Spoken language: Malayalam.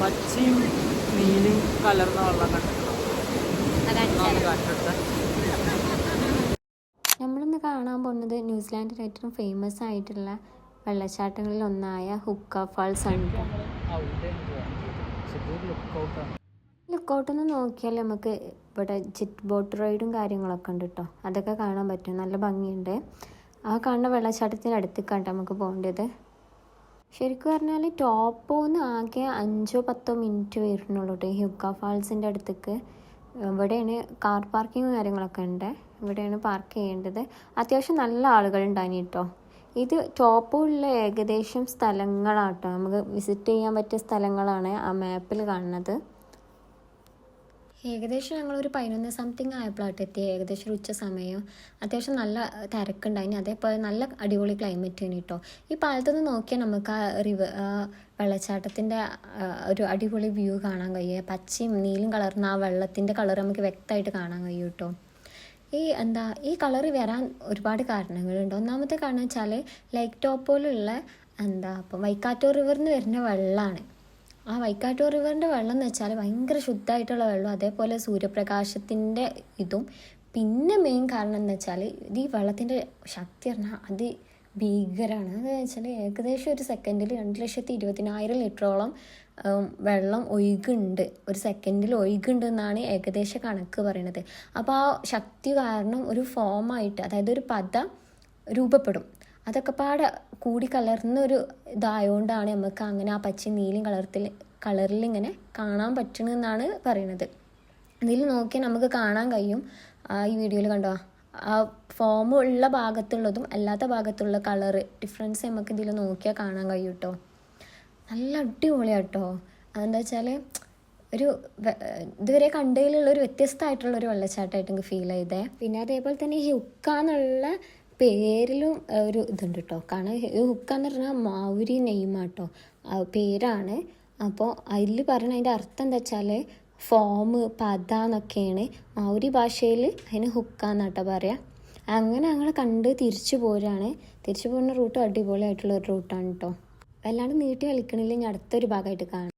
പച്ചയും നീലും കലർന്ന വെള്ളം കണ്ടിട്ടുണ്ട് നമ്മളിന്ന് കാണാൻ പോകുന്നത് ന്യൂസിലാൻഡിൽ ഏറ്റവും ഫേമസ് ആയിട്ടുള്ള വെള്ളച്ചാട്ടങ്ങളിൽ ഒന്നായ ഹുക്ക ഫാൾസ് ആണ് ട്ടോ. അവിടെ ലുക്കൗട്ടാണ് നോക്കിയാൽ നമുക്ക് ഇവിടെ ജിറ്റ് ബോട്ട് റൈഡും കാര്യങ്ങളൊക്കെ ഉണ്ട് കേട്ടോ അതൊക്കെ കാണാൻ പറ്റും. നല്ല ഭംഗിയുണ്ട്. ആ കാണുന്ന വെള്ളച്ചാട്ടത്തിന്റെ അടുത്തേക്കാണ് നമുക്ക് പോകേണ്ടത്. ശരിക്കും പറഞ്ഞാൽ ടോപ്പോന്ന് ആകെ അഞ്ചോ പത്തോ മിനിറ്റ് വരുന്നുള്ളൂ കേട്ടോ ഹ്യൂക്ക ഫാൾസിന്റെ അടുത്തേക്ക്. ഇവിടെയാണ് കാർ പാർക്കിങ്ങും കാര്യങ്ങളൊക്കെ ഉണ്ട്. ഇവിടെയാണ് പാർക്ക് ചെയ്യേണ്ടത്. അത്യാവശ്യം നല്ല ആളുകളുണ്ടായിന് കേട്ടോ ഇത് ടോപ്പുള്ള ഏകദേശം സ്ഥലങ്ങളാട്ടോ നമുക്ക് വിസിറ്റ് ചെയ്യാൻ പറ്റിയ സ്ഥലങ്ങളാണ് ആ മാപ്പിൽ കാണുന്നത്. ഏകദേശം ഞങ്ങളൊരു പതിനൊന്ന് സംതിങ് ആയപ്പോഴാട്ട് എത്തി ഏകദേശം ഒരു ഉച്ച സമയം. അത്യാവശ്യം നല്ല തിരക്കുണ്ടായിന് അതേപോലെ നല്ല അടിപൊളി ക്ലൈമറ്റ് കേട്ടോ ഈ പാലത്തുനിന്ന് നോക്കിയാൽ നമുക്ക് ആ റിവ വെള്ളച്ചാട്ടത്തിന്റെ ഒരു അടിപൊളി വ്യൂ കാണാൻ കഴിയും. പച്ചയും നീലും കളർന്ന ആ വെള്ളത്തിന്റെ കളർ നമുക്ക് വ്യക്തമായിട്ട് കാണാൻ കഴിയും കേട്ടോ ഈ എന്താ ഈ കളർ വരാൻ ഒരുപാട് കാരണങ്ങളുണ്ട്. ഒന്നാമത്തെ കാരണം വെച്ചാൽ ലൈക്ക് ടോപ്പ് പോലുള്ള എന്താ ഇപ്പം വൈക്കാറ്റോ റിവറിൽ നിന്ന് വരുന്ന വെള്ളമാണ് ആ വൈക്കാട്ടൂർ റിവറിന്റെ വെള്ളം എന്ന് വെച്ചാൽ ഭയങ്കര ശുദ്ധമായിട്ടുള്ള വെള്ളം അതേപോലെ സൂര്യപ്രകാശത്തിന്റെ ഇതും. പിന്നെ മെയിൻ കാരണം എന്ന് വെച്ചാൽ ഈ വെള്ളത്തിന്റെ ശക്തി പറഞ്ഞാൽ അത് ഭീകരമാണ് അത് വെച്ചാൽ ഏകദേശം ഒരു സെക്കൻഡിൽ രണ്ട് ലക്ഷത്തി ഇരുപതിനായിരം ലിറ്ററോളം വെള്ളം ഒഴുകുണ്ട്. ഒരു സെക്കൻഡിൽ ഒഴുകുണ്ട് എന്നാണ് ഏകദേശ കണക്ക് പറയുന്നത് അപ്പോൾ ആ ശക്തി കാരണം ഒരു ഫോമായിട്ട് അതായത് ഒരു പദം രൂപപ്പെടും. അതൊക്കെ പാടെ കൂടി കലർന്നൊരു ഇതായതുകൊണ്ടാണ് നമുക്ക് അങ്ങനെ ആ പച്ചയും നീലും കളർത്തിൽ കളറിൽ ഇങ്ങനെ കാണാൻ പറ്റണമെന്നാണ് പറയുന്നത് ഇതിൽ നോക്കിയാൽ നമുക്ക് കാണാൻ കഴിയും. ആ ഈ വീഡിയോയിൽ കണ്ടോ? ആ ഫോം ഉള്ള ഭാഗത്തുള്ളതും അല്ലാത്ത ഭാഗത്തുള്ള കളറ് ഡിഫറൻസ് നമുക്ക് ഇതിൽ നോക്കിയാൽ കാണാൻ കഴിയും കേട്ടോ നല്ല അടിപൊളിയാട്ടോ. അതെന്താ വെച്ചാൽ ഒരു ഇതുവരെ കണ്ടതിലുള്ള ഒരു വ്യത്യസ്തമായിട്ടുള്ള ഒരു വെള്ളച്ചാട്ടമായിട്ട് എനിക്ക് ഫീൽ ചെയ്തേ പിന്നെ അതേപോലെ തന്നെ ഈ ഹുക്ക പേരിലും ഒരു ഇതുണ്ട് കേട്ടോ കാരണം ഈ ഹുക്ക എന്ന് പറഞ്ഞാൽ മൗരി നെയ്മാട്ടോ പേരാണ്. അപ്പോൾ അതിൽ പറഞ്ഞ അതിന്റെ അർത്ഥം എന്താ വെച്ചാൽ ഫോം പത എന്നൊക്കെയാണ് മാവുരി ഭാഷയിൽ അതിന് ഹുക്കാന്ന് കേട്ടോ പറയുക അങ്ങനെ ഞങ്ങൾ കണ്ട് തിരിച്ചു പോരാണ്. തിരിച്ചു പോകുന്ന റൂട്ട് അടിപൊളിയായിട്ടുള്ള ഒരു റൂട്ടാണ് കേട്ടോ വല്ലാണ്ട് നീട്ടി കളിക്കണില്ല? ഞാൻ അടുത്തൊരു ഭാഗമായിട്ട് കാണാം.